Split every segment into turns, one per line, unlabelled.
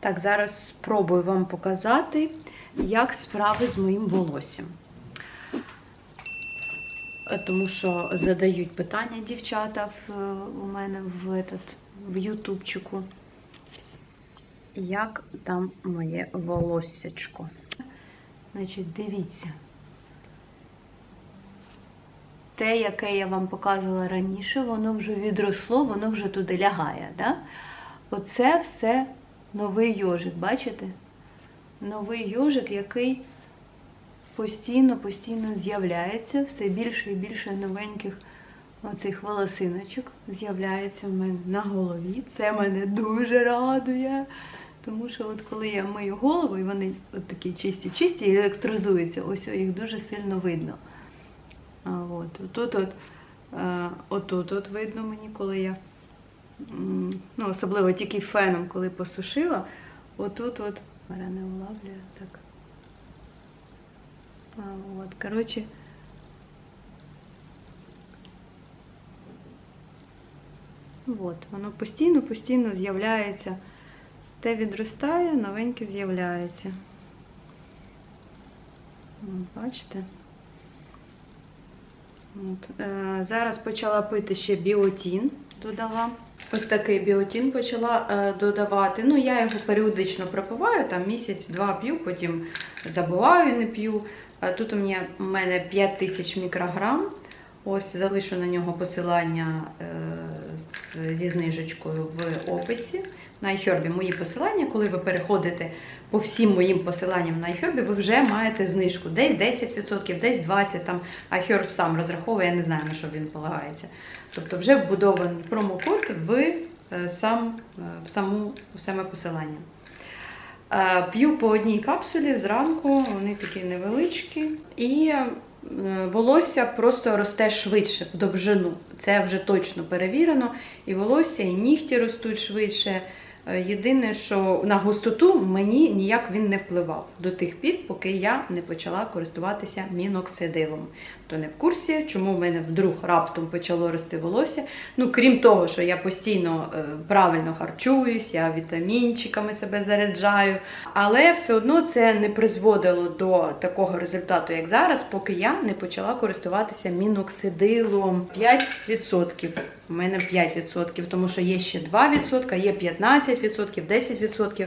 Так, зараз спробую вам показати, як справи з моїм волоссям. Е, Тому що задають питання дівчата в, е, у мене в, этот, в ютубчику. Як там моє волоссячко? Значить, дивіться. Те, яке я вам показувала раніше, воно вже відросло, воно вже туди лягає. Да? Оце все новий йожик, бачите? Новий йожик, який постійно, постійно з'являється, все більше і більше новеньких оцих волосиночок з'являється в мене на голові. Це мене дуже радує. Тому що от коли я мию голову, і вони от такі чисті-чисті і електризуються, ось їх дуже сильно видно. А от, тут от, е, отут от видно мені, коли я, ну, особливо тільки феном, коли посушила, отут от, мене не улавлює так. А, от, коротше, от, воно постійно, постійно з'являється. Те відростає, новеньке з'являється. Бачите? От. Е, зараз почала пити ще біотін, додала. Ось такий біотін почала е, додавати. Ну, я його періодично пропиваю, там місяць-два п'ю, потім забуваю, не п'ю. Е, тут у мене, 5000 мікрограм. Ось залишу на нього посилання е, зі знижечкою в описі. На iHerb мої посилання, коли ви переходите по всім моїм посиланням на iHerb, ви вже маєте знижку. Десь 10%, десь 20%. Там iHerb сам розраховує, я не знаю, на що він полагається. Тобто вже вбудований промокод в е, сам, е, в саму, в саме посилання. Е, П'ю по одній капсулі зранку, вони такі невеличкі. І волосся просто росте швидше в довжину. Це вже точно перевірено. І волосся, і нігті ростуть швидше. Е, Єдине, що на густоту мені ніяк він не впливав до тих пір, поки я не почала користуватися міноксидилом. Хто не в курсі, чому в мене вдруг раптом почало рости волосся. Ну, крім того, що я постійно е, правильно харчуюсь, я вітамінчиками себе заряджаю, але все одно це не призводило до такого результату, як зараз, поки я не почала користуватися міноксидилом 5%. У мене 5%, тому що є ще 2%, є 15%, 10%.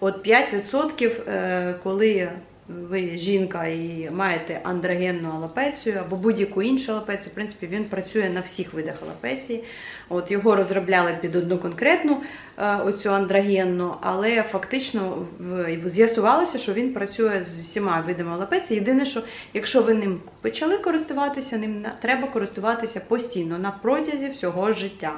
От 5%, е, коли ви жінка і маєте андрогенну алопецію або будь-яку іншу алопецію, в принципі, він працює на всіх видах алопеції. От його розробляли під одну конкретну е, оцю андрогенну, але фактично з'ясувалося, що він працює з всіма видами алопеції. Єдине, що якщо ви ним почали користуватися, ним треба користуватися постійно на протязі всього життя.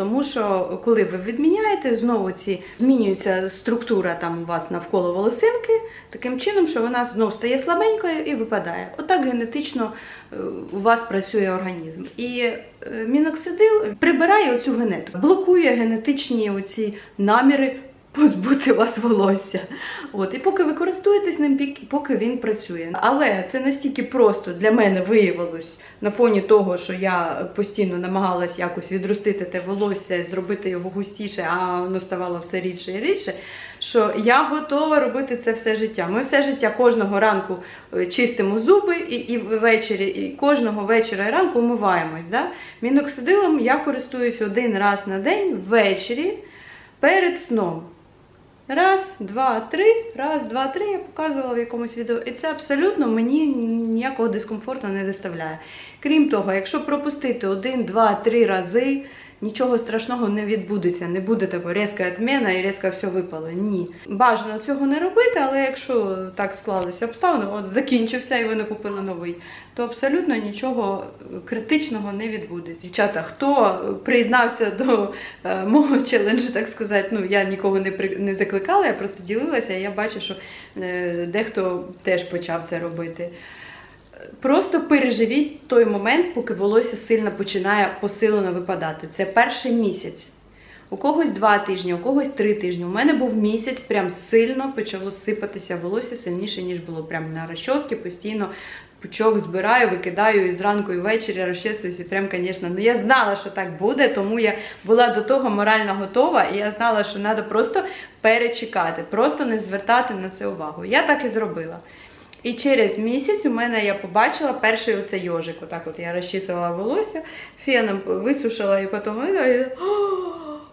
Тому що коли ви відміняєте, знову ці змінюється структура там у вас навколо волосинки, таким чином, що вона знов стає слабенькою і випадає. Отак генетично е, у вас працює організм. І е, міноксидил прибирає оцю генетику, блокує генетичні оці наміри позбути вас волосся. От, і поки ви користуєтесь ним, поки він працює. Але це настільки просто для мене виявилось на фоні того, що я постійно намагалась якось відростити те волосся, зробити його густіше, а воно ставало все рідше і рідше. Що я готова робити це все життя. Ми все життя кожного ранку е, чистимо зуби і, і ввечері, і кожного вечора і ранку вмиваємось. Да? Міноксидилом я користуюсь один раз на день ввечері перед сном. Раз, два, три, раз, два, три, я показувала в якомусь відео. І це абсолютно мені ніякого дискомфорту не доставляє. Крім того, якщо пропустити один, два, три рази, нічого страшного не відбудеться. Не буде такої різка відміна і різко все випало. Ні. Бажано цього не робити, але якщо так склалися обставини, от закінчився і ви не купили новий, то абсолютно нічого критичного не відбудеться. Дівчата, хто приєднався до е, мого челенджу, так сказати, ну я нікого не при не закликала, я просто ділилася, і я бачу, що е, дехто теж почав це робити. Просто переживіть той момент, поки волосся сильно починає посилено випадати. Це перший місяць. У когось два тижні, у когось три тижні. У мене був місяць, прям сильно почало сипатися волосся сильніше, ніж було. Прям на розчоски постійно пучок збираю, викидаю і зранку, і ввечері розчесуюся. Прям, звісно, ну я знала, що так буде, тому я була до того морально готова, і я знала, що треба просто перечекати, просто не звертати на це увагу. Я так і зробила. І через місяць у мене я побачила перший оце йожик. Отак от я розчісувала волосся, феном висушила і потім видала,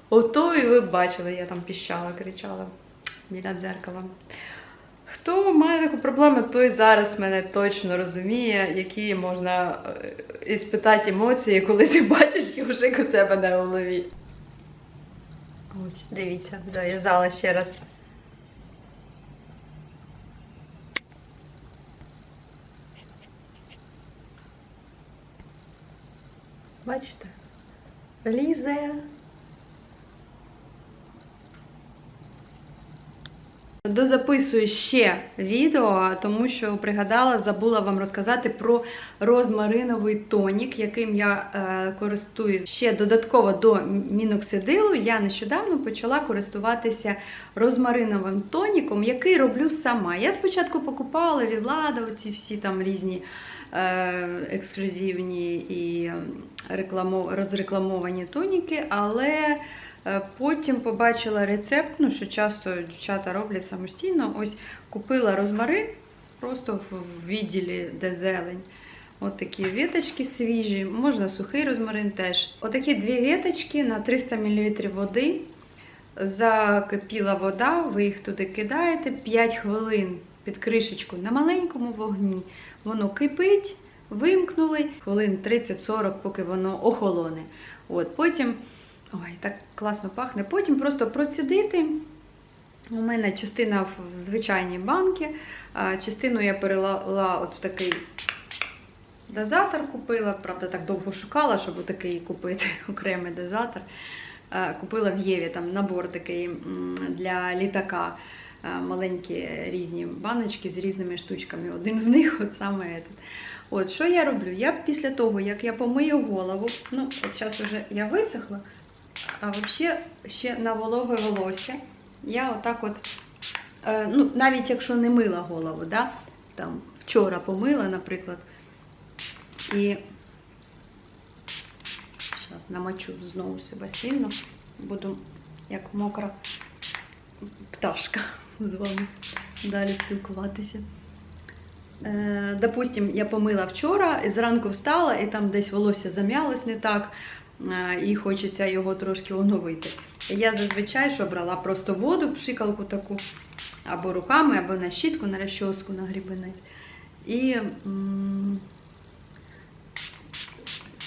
Ото і ви бачили, я там піщала, кричала біля дзеркала. Хто має таку проблему, той зараз мене точно розуміє, які можна е, іспитати емоції, коли ти бачиш йожик у себе на голові. Ось, дивіться, зав'язала ще раз. Бачите? Лізе. Дозаписую ще відео, тому що пригадала, забула вам розказати про розмариновий тонік, яким я е, користуюсь ще додатково до міноксидилу. Я нещодавно почала користуватися розмариновим тоніком, який роблю сама. Я спочатку покупала Вівлада, оці всі там різні ексклюзивні і розрекламовані тоніки, але Е, Потім побачила рецепт, ну що часто дівчата роблять самостійно. Ось купила розмарин просто в відділі, де зелень. От такі віточки свіжі, можна сухий розмарин теж. Отакі дві віточки на 300 мл води. Закипіла вода, ви їх туди кидаєте 5 хвилин під кришечку на маленькому вогні. Воно кипить, вимкнули хвилин 30-40, поки воно охолоне. От, Потім Ой, так класно пахне. Потім просто процідити. У мене частина в звичайній банки, частину я перелила от в такий дозатор купила. Правда, так довго шукала, щоб такий купити окремий дозатор. Купила в Єві там набор такий для літака. Маленькі різні баночки з різними штучками. Один з них от саме этот. От, що я роблю? Я після того, як я помию голову, ну, от зараз вже я висохла. А взагалі ще на вологе волосся я отак от, е, ну, навіть якщо не мила голову, да, там вчора помила, наприклад, і зараз намочу знову себе сильно, буду як мокра пташка з вами далі спілкуватися. Е, Допустим, я помила вчора і зранку встала, і там десь волосся зам'ялось не так і хочеться його трошки оновити. Я зазвичай що брала просто воду, пшикалку таку, або руками, або на щітку, на розчоску, на грібенець. І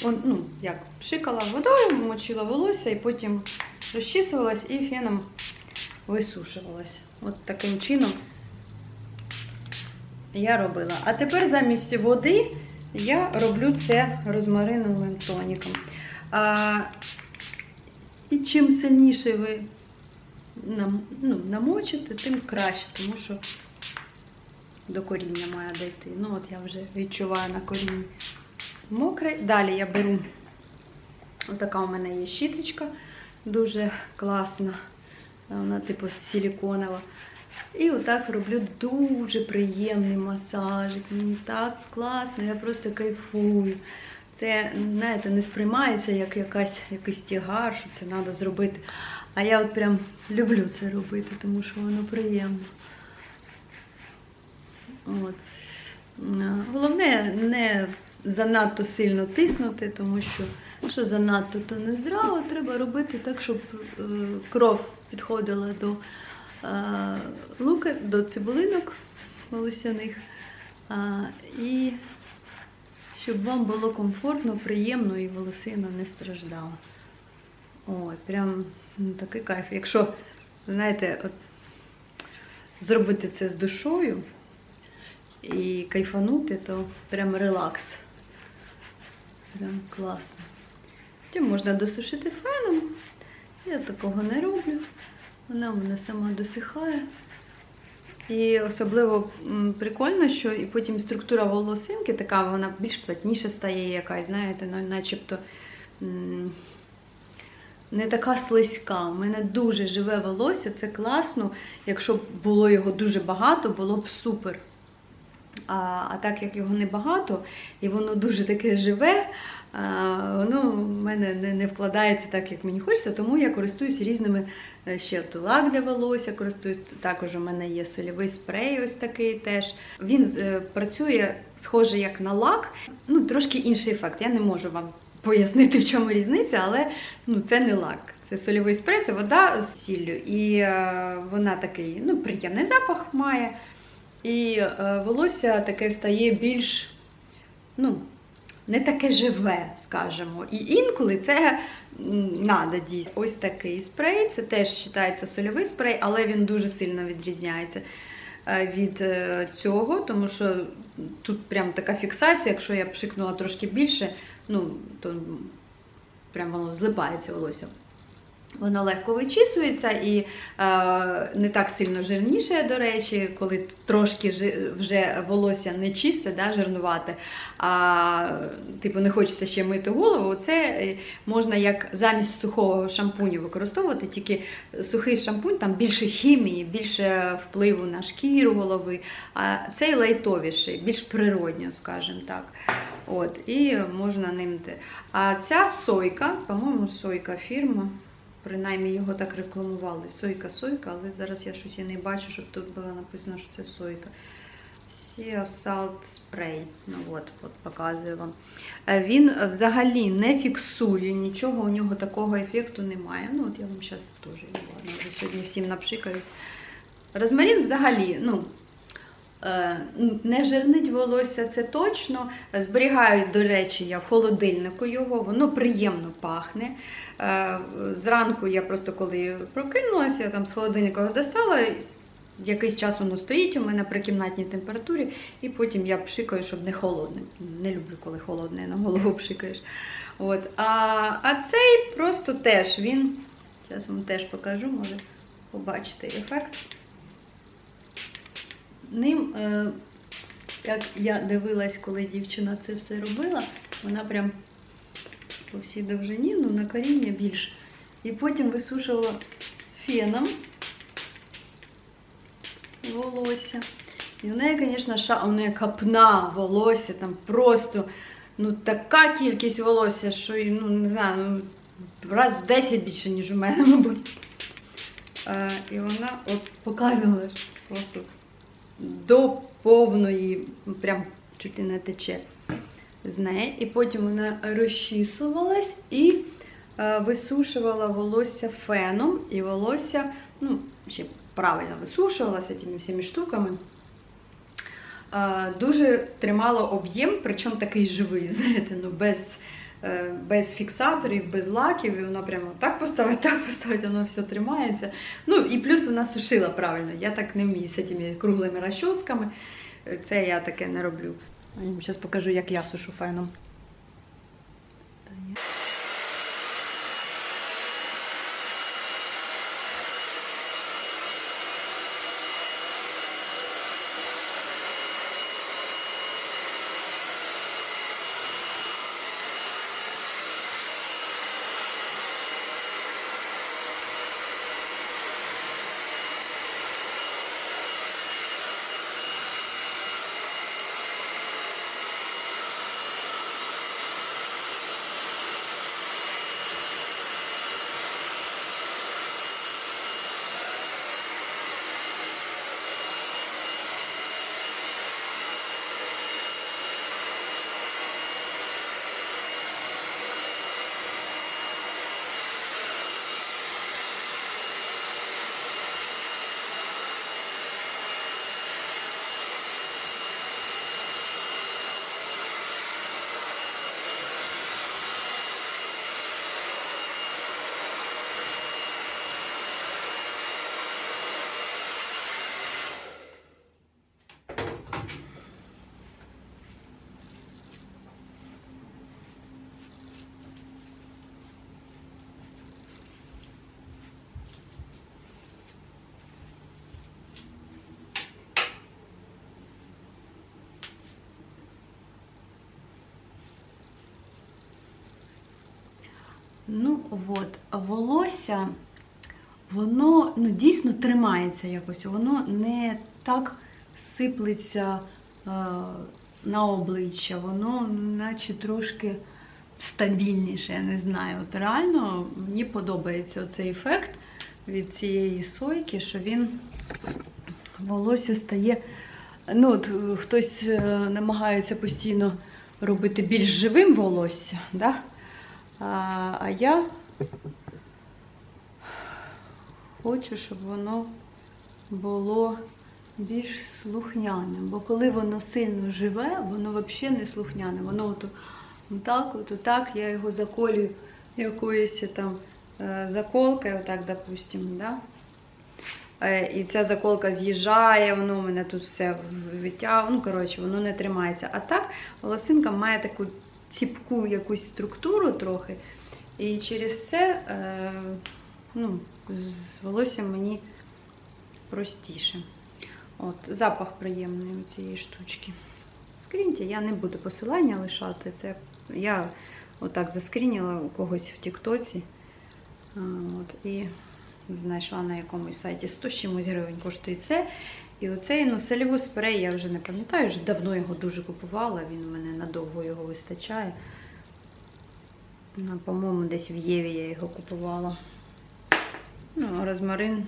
ну, як, пшикала водою, мочила волосся і потім розчісувалась і феном висушувалась. От таким чином я робила. А тепер замість води я роблю це розмариновим тоніком. А, І чим сильніше ви нам, ну, намочите, тим краще, тому що до коріння має дійти. Ну, от я вже відчуваю на корінні мокре. Далі я беру, отака у мене є щіточка, дуже класна. Вона типу силіконова. І отак роблю дуже приємний масажик. Мені так класно, я просто кайфую. Це, знаєте, не сприймається як якась, якийсь тягар, що це треба зробити. А я от прям люблю це робити, тому що воно приємно. От. Головне не занадто сильно тиснути, тому що якщо занадто, то не здраво, треба робити так, щоб е, кров підходила до е, лука, до цибулинок волосяних. І щоб вам було комфортно, приємно і волосина не страждала. Ой, прям ну, такий кайф. Якщо, знаєте, от, зробити це з душою і кайфанути, то прям релакс. Прям класно. Потім можна досушити феном. Я такого не роблю. Вона в мене сама досихає. І особливо прикольно, що і потім структура волосинки така, вона більш плотніша стає якась, знаєте, ну, начебто не така слизька. У мене дуже живе волосся, це класно. Якщо б було його дуже багато, було б супер. А, а так як його небагато і воно дуже таке живе, воно в мене не, не вкладається так, як мені хочеться, тому я користуюсь різними е, ще то лак для волосся, користуюсь. Також у мене є сольовий спрей, ось такий теж. Він е, працює схоже як на лак, ну трошки інший ефект. Я не можу вам пояснити, в чому різниця, але ну, це не лак. Це сольовий спрей, це вода з сіллю. І е, вона такий ну, приємний запах має. І е, волосся таке стає більш, ну, не таке живе, скажімо. І інколи це надо дійсно. Ось такий спрей. Це теж вважається сольовий спрей, але він дуже сильно відрізняється е, від е, цього, тому що тут прям така фіксація, якщо я пшикнула трошки більше, ну, то прям воно злипається волосся. Воно легко вичісується і е, не так сильно жирніше, до речі, коли трошки вже волосся не чисте, да, жирнувате, а типу не хочеться ще мити голову. Це е, можна як замість сухого шампуню використовувати, тільки сухий шампунь там більше хімії, більше впливу на шкіру голови, а цей лайтовіший, більш природньо, скажімо так. От, і можна ним. А ця сойка, по-моєму, сойка фірма. Принаймні його так рекламували. Сойка, сойка, але зараз я щось і не бачу, щоб тут було написано, що це сойка. Sea Salt Spray. Ну от, от показую вам. Е, Він е, взагалі не фіксує нічого, у нього такого ефекту немає. Ну, от я вам зараз теж вже сьогодні всім напшикаюсь. Розмарин взагалі, ну. Е, Не жирнить волосся, це точно. Зберігаю, до речі, я в холодильнику його, воно приємно пахне. Е, Зранку я просто коли прокинулася, я там з холодильника достала. Якийсь час воно стоїть у мене при кімнатній температурі, і потім я пшикаю, щоб не холодне. Не люблю, коли холодне на голову пшикаєш. От. А, а цей просто теж він. Зараз вам теж покажу, може побачите ефект. Ним, е, як я дивилась, коли дівчина це все робила, вона прям по всій довжині, ну на коріння більше. І потім висушувала феном волосся. І у неї, звісно, ша... у неї капна волосся, там просто ну, така кількість волосся, що ну, не знаю, ну, раз в 10 більше, ніж у мене, мабуть. Е, і вона от показувала просто до повної, прям чуть не тече з неї. І потім вона розчісувалась і е, висушувала волосся феном, і волосся, ну, ще правильно висушувалася тими всіми штуками. Е, Дуже тримало об'єм, причому такий живий, знаєте, ну без, без фіксаторів, без лаків, і воно прямо так поставить, так поставить, воно все тримається. Ну і плюс вона сушила правильно. Я так не вмію з цими круглими розчосками. Е, Це я таке не роблю. Зараз покажу, як я сушу феном. Ну от, волосся, воно ну, дійсно тримається якось, воно не так сиплеться е, на обличчя, воно наче трошки стабільніше, я не знаю. От реально мені подобається цей ефект від цієї сойки, що він волосся стає. Ну, от, е, хтось е, намагається постійно робити більш живим волосся, да? А, а я хочу, щоб воно було більш слухняним. Бо коли воно сильно живе, воно взагалі не слухняне. Воно от, отак, от, отак, я його заколюю якоюсь там е, заколкою, отак, допустимо, да? Е, І ця заколка з'їжджає, воно у мене тут все витягує, ну, коротше, воно не тримається. А так, волосинка має таку ціпку якусь структуру трохи. І через це е, ну, з волоссям мені простіше. От, запах приємний у цієї штучки. Скріньте, я не буду посилання лишати. Це я отак заскрініла у когось в Тіктоці. От, і знайшла на якомусь сайті 100 з чимось гривень коштує це. І оцей ну, спрей, я вже не пам'ятаю, вже давно його дуже купувала, він у мене надовго його вистачає. Ну, По-моєму, десь в Єві я його купувала. Ну, розмарин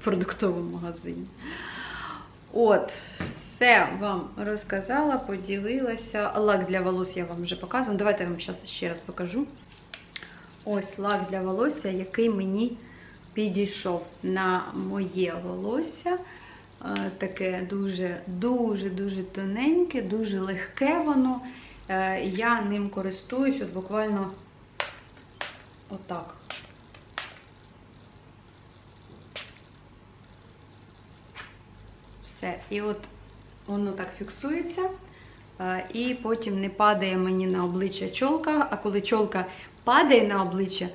в продуктовому магазині. От, все вам розказала, поділилася. Лак для волос я вам вже показувала. Давайте я вам зараз ще раз покажу. Ось лак для волосся, який мені підійшов на моє волосся. Е, Таке дуже-дуже-дуже тоненьке, дуже легке воно. Е, Я ним користуюсь от буквально отак. Все. І от воно так фіксується. е, І потім не падає мені на обличчя чолка. А коли чолка падає на обличчя,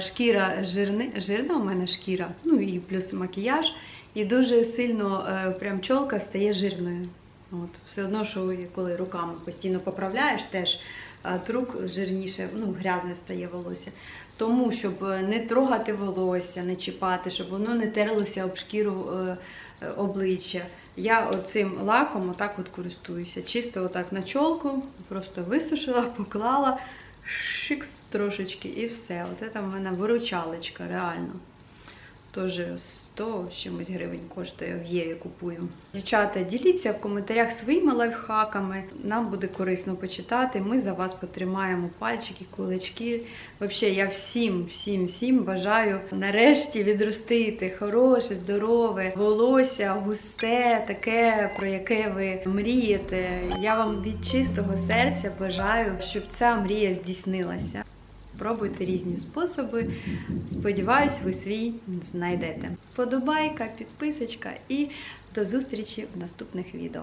шкіра жирни, жирна у мене шкіра, ну і плюс макіяж. І дуже сильно е, прям чолка стає жирною. От, Все одно, що коли руками постійно поправляєш, теж е, от рук жирніше, ну, грязне стає волосся. Тому, щоб е, не трогати волосся, не чіпати, щоб воно не терлося об шкіру е, е, обличчя. Я оцим лаком отак от користуюся. Чисто отак на чолку, просто висушила, поклала, шикс трошечки і все. От це в мене виручалочка, реально. Теж 100 з чимось гривень коштує, в Єві купую. Дівчата, діліться в коментарях своїми лайфхаками. Нам буде корисно почитати. Ми за вас потримаємо пальчики, кулачки. Взагалі, я всім, всім, всім бажаю нарешті відростити хороше, здорове волосся, густе, таке, про яке ви мрієте. Я вам від чистого серця бажаю, щоб ця мрія здійснилася. Пробуйте різні способи. Сподіваюсь, ви свій знайдете. Подобайка, підписочка і до зустрічі в наступних відео.